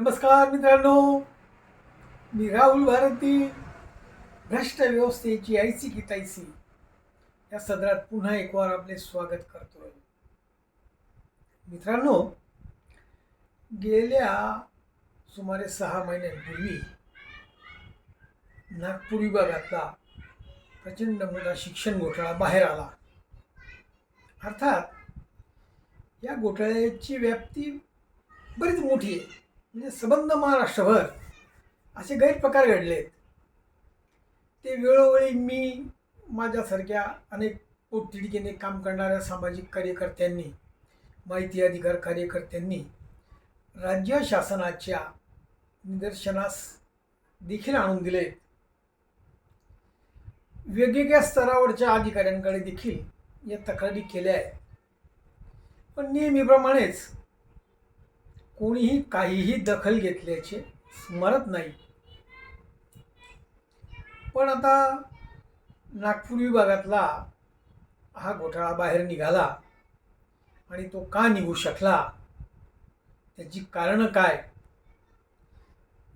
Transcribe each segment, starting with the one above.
नमस्कार मित्रांनो. मी राहुल भारती भ्रष्ट व्यवस्थेची ऐसी की तैसी. या सदरात पुन्हा एक वार आपले स्वागत करतोय. मित्रांनो गेल्या सुमारे सहा महिन्यांपूर्वी नागपूर विभागातला प्रचंड मोठा शिक्षण घोटाळा बाहेर आला. अर्थात या घोटाळ्याची व्याप्ती बरीच मोठी आहे. म्हणजे संबंध महाराष्ट्रभर असे गैरप्रकार घडले ते वेळोवेळी मी माझ्यासारख्या अनेक पोटतिडकीने काम करणाऱ्या सामाजिक कार्यकर्त्यांनी माहिती अधिकार कार्यकर्त्यांनी राज्य शासनाच्या निदर्शनास देखील आणून दिले वेगवेगळ्या स्तरावरच्या अधिकाऱ्यांकडे देखील या तक्रारी केल्या आहेत. पण नेहमीप्रमाणेच कोणीही काहीही दखल घेतल्याचे स्मरत नाही. पण आता नागपूर विभागातला हा घोटाळा बाहेर निघाला आणि तो का निघू शकला? त्याची कारणं काय?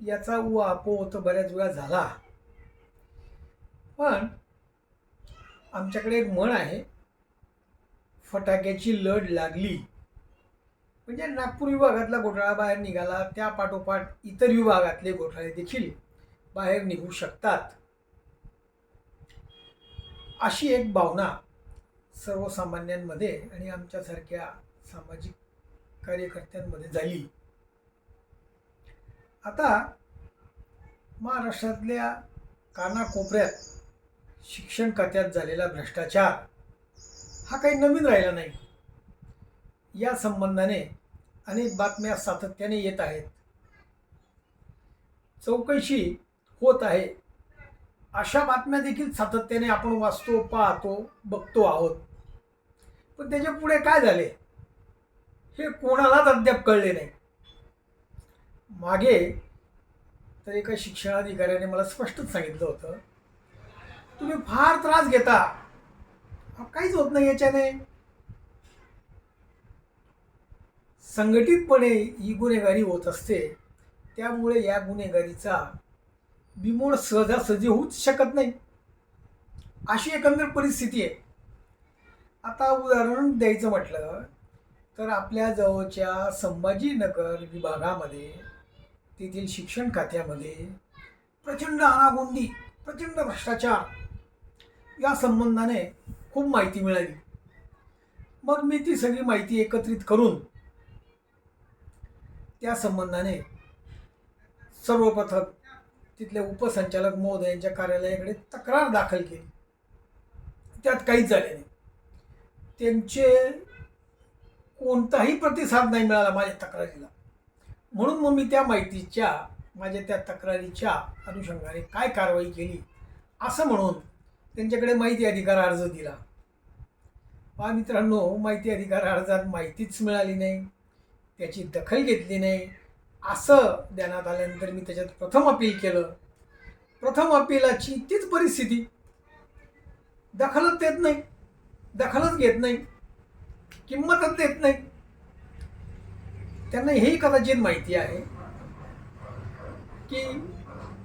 याचा उहापोह तर बऱ्याच वेळा झाला. पण आमच्याकडे एक म्हण आहे फटाक्याची लढ लागली. म्हणजे नागपूर विभागातला घोटाळा बाहेर निघाला त्या पाठोपाठ इतर विभागातले घोटाळे देखील बाहेर निघू शकतात. अशी एक भावना सर्वसामान्यांमध्ये आणि आमच्यासारख्या सामाजिक कार्यकर्त्यांमध्ये झाली. आता महाराष्ट्रातल्या कानाकोपऱ्यात शिक्षण खात्यात झालेला भ्रष्टाचार हा काही नवीन राहिला नाही. या संबंधाने अनेक बातम्या सातत्याने येत आहेत. चौकशी होत आहे. अशा बातम्या देखील सातत्याने आपण वाचतो पाहतो बघतो आहोत. पण त्याच्या पुढे काय झाले? हे कोणालाच अद्याप कळले नाही. मागे तर एका शिक्षणाधिकाऱ्याने मला स्पष्टच सांगितलं होतं तुम्ही फार त्रास घेता. काहीच होत नाही याच्याने. संघटितपणे ही गुन्हेगारी होत असते त्यामुळे या गुन्हेगारीचा बिमोड सहजासहजी होऊच शकत नाही. अशी एकंदर परिस्थिती आहे. आता उदाहरण द्यायचं म्हटलं तर आपल्या जवळच्या संभाजीनगर विभागामध्ये तेथील शिक्षण खात्यामध्ये प्रचंड अनागोंदी प्रचंड भ्रष्टाचार या संबंधाने खूप माहिती मिळाली. मग मी ती सगळी माहिती एकत्रित करून त्या संबंधाने सर्वप्रथम तिथले उपसंचालक महोदयांच्या कार्यालयाकडे तक्रार दाखल केली. त्यात काहीच झाले नाही. त्यांचे कोणताही प्रतिसाद नाही मिळाला माझ्या तक्रारीला. म्हणून मग मी त्या माहितीच्या माझ्या त्या तक्रारीच्या अनुषंगाने काय कारवाई केली असं म्हणून त्यांच्याकडे माहिती अधिकार अर्ज दिला. पहा मित्रांनो माहिती अधिकार अर्जात माहितीच मिळाली नाही. त्याची दखल घेतली नाही. असं देण्यात आल्यानंतर मी त्याच्यात प्रथम अपील केलं. प्रथम अपीलाची तीच परिस्थिती. दखलच देत नाही. दखलच घेत नाही. किंमतच देत नाही. त्यांना हेही कदाचित माहिती आहे की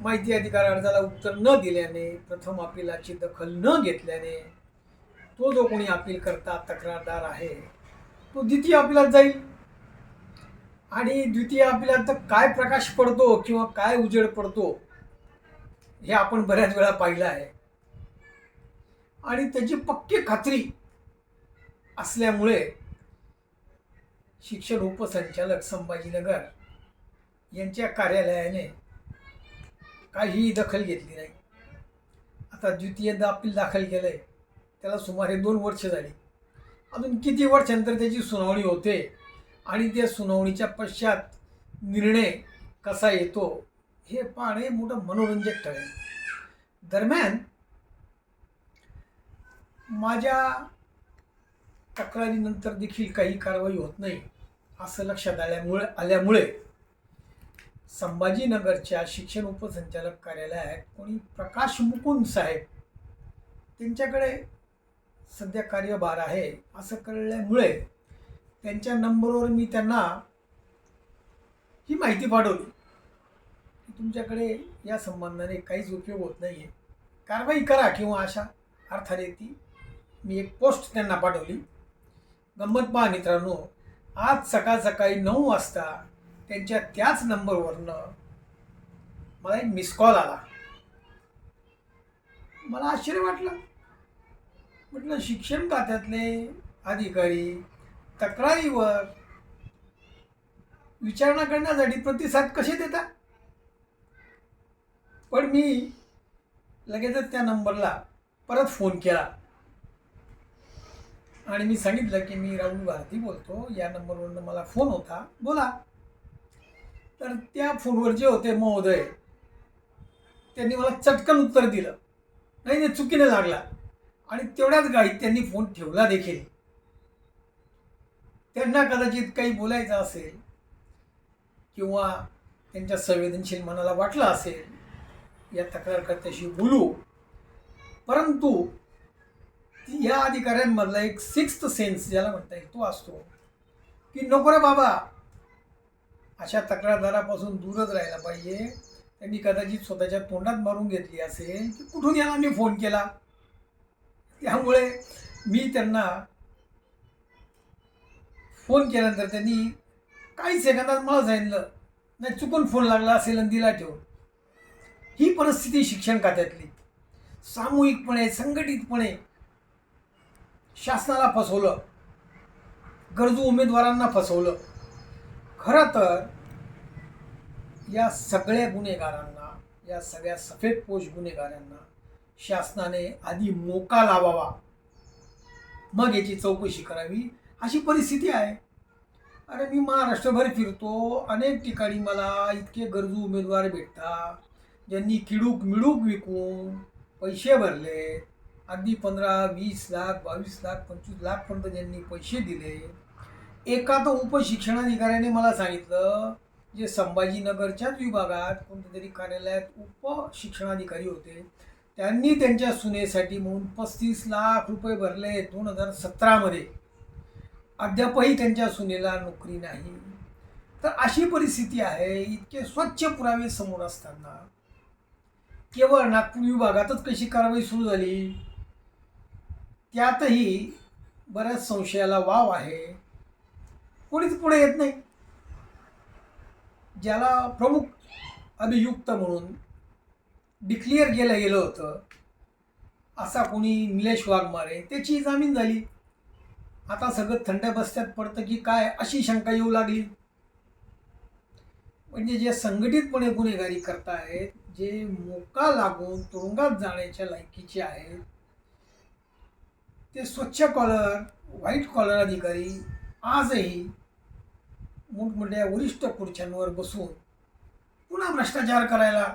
माहिती अधिकार अर्जाला उत्तर न दिल्याने प्रथम अपीलाची दखल न घेतल्याने तो जो कोणी अपील करता तक्रारदार आहे तो द्वितीय अपिलात जाईल. आणि द्वितीय आपल्याला तर काय प्रकाश पडतो किंवा काय उजेड पडतो हे आपण बऱ्याच वेळा पाहिलं आहे. आणि त्याची पक्की खात्री असल्यामुळे शिक्षण उपसंचालक संभाजीनगर यांच्या कार्यालयाने काहीही दखल घेतली नाही. आता द्वितीयदा अपील दाखल केलंय त्याला सुमारे दोन वर्ष झाली. अजून किती वर्षानंतर त्याची सुनावणी होते आणि त्या सुनावणीच्या पश्चात निर्णय कसा येतो हे पाहणे मोठं मनोरंजक ठरेल. दरम्यान माझ्या तक्रारीनंतर देखील काही कारवाई होत नाही असं लक्षात आल्यामुळे आल्यामुळे संभाजीनगरच्या शिक्षण उपसंचालक कार्यालयात कोणी प्रकाश मुकुंद साहेब त्यांच्याकडे सध्या कार्यभार आहे असं कळल्यामुळे त्यांच्या नंबरवर मी त्यांना ही माहिती पाठवली. की तुमच्याकडे या संबंधाने काहीच उपयोग होत नाही आहे कारवाई करा किंवा अशा अर्थाने ती मी एक पोस्ट त्यांना पाठवली. गंमत पहा मित्रांनो आज सकाळ सकाळी नऊ वाजता त्यांच्या त्याच नंबरवरनं मला एक मिस कॉल आला. मला आश्चर्य वाटलं. म्हटलं शिक्षण खात्यातले अधिकारी तक्रारीवर विचारणा करण्यासाठी प्रतिसाद कसे देता? पण मी लगेचच त्या नंबरला परत फोन केला. आणि मी सांगितलं की मी राहुल भारती बोलतो. या नंबरवरनं मला फोन होता. बोला. तर त्या फोनवर जे होते महोदय त्यांनी मला चटकन उत्तर दिलं. नाही नाही चुकीने लागला. आणि तेवढ्याच गाडीत त्यांनी फोन ठेवला देखील. त्यांना कदाचित काही बोलायचं असेल किंवा त्यांच्या संवेदनशील मनाला वाटलं असेल या तक्रारकर्त्याशी बोलू. परंतु या अधिकाऱ्यांमधला एक सिक्स्थ सेन्स ज्याला म्हणता येईल तो असतो की नको रे बाबा अशा तक्रारदारापासून दूरच राहायला पाहिजे. त्यांनी कदाचित स्वतःच्या तोंडात मारून घेतली असेल की कुठून याला मी फोन केला? त्यामुळे मी त्यांना फोन केल्यानंतर त्यांनी काही सेकंदात मला सांगितलं नाही चुकून फोन लागला असेल आणि दिला ठेवून ही परिस्थिती शिक्षण खात्यातली. सामूहिकपणे संघटितपणे शासनाला फसवलं. गरजू उमेदवारांना फसवलं. खरं तर या सगळ्या गुन्हेगारांना या सगळ्या सफेदपोष गुन्हेगारांना शासनाने आधी मोका लावावा. मग याची चौकशी करावी. अशी परिस्थिती आहे. अरे मी महाराष्ट्रभर फिरतो. अनेक ठिकाणी मला इतके गरजू उमेदवार भेटतात ज्यांनी किडूक मिडूक विकून पैसे भरले. अगदी पंधरा वीस लाख बावीस लाख पंचवीस लाखपर्यंत ज्यांनी पैसे दिले. एका तर उपशिक्षणाधिकाऱ्याने मला सांगितलं जे संभाजीनगरच्याच विभागात कोणत्या तरी कार्यालयात उपशिक्षणाधिकारी होते त्यांनी त्यांच्या सुनेसाठी म्हणून पस्तीस लाख रुपये भरले दोन हजार सतरामध्ये. अद्यापही त्यांच्या सुनेला नोकरी नाही. तर अशी परिस्थिती आहे इतके स्वच्छ पुरावे समोर असताना. केवळ नागपूर विभागातच कशी कारवाई सुरू झाली? त्यातही बऱ्याच संशयाला वाव आहे. कोणीच पुढे येत नाही. ज्याला प्रमुख अभियुक्त म्हणून डिक्लेअर केलं गेलं होतं असा कोणी निलेश वाघमारे त्याची जामीन झाली. आता सगळं थंड बस्त्यात पडतं की काय? अशी शंका येऊ लागली. म्हणजे जे संघटितपणे गुन्हेगारी करतायत जे मोका लागून तुरुंगात जाण्याच्या लायकीचे आहेत ते स्वच्छ कॉलर व्हाईट कॉलर अधिकारी आजही मोठमोठ्या वरिष्ठ खुर्च्यांवर बसून पुन्हा भ्रष्टाचार करायला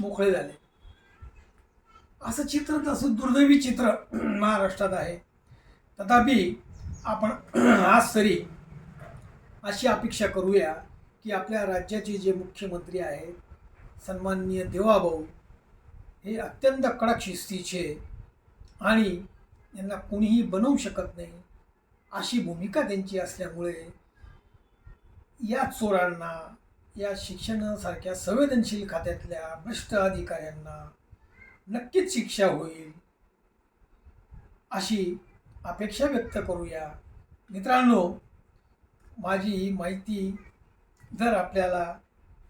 मोकळे झाले. असं चित्र तसं दुर्दैवी चित्र महाराष्ट्रात आहे. तथापि आपण आज तरी अशी अपेक्षा करूया की आपल्या राज्याचे जे मुख्यमंत्री आहेत सन्माननीय देवाभाऊ हे अत्यंत कडक शिस्तीचे आणि यांना कोणीही बनवू शकत नाही अशी भूमिका त्यांची असल्यामुळे या चोरांना या शिक्षणासारख्या संवेदनशील खात्यातल्या भ्रष्ट अधिकाऱ्यांना नक्कीच शिक्षा होईल अशी अपेक्षा व्यक्त करूया. मित्रांनो माझी ही माहिती जर आपल्याला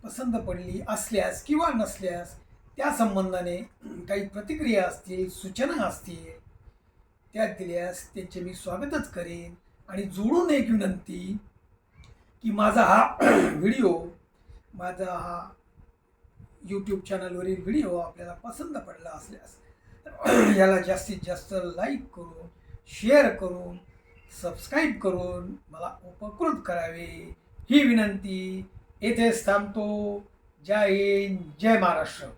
पसंत पडली असल्यास किंवा नसल्यास त्या संबंधाने काही प्रतिक्रिया असतील सूचना असतील त्या दिल्यास त्यांचे मी स्वागतच करेन. आणि जोडून एक विनंती की माझा हा व्हिडिओ माझा हा यूट्यूब चॅनलवरील व्हिडिओ आपल्याला पसंत पडला असल्यास याला जास्तीत जास्त लाईक करून शेअर करून सबस्क्राईब करून मला उपकृत करावे. ही विनंती. येथेच थांबतो. जय हिंद जय महाराष्ट्र.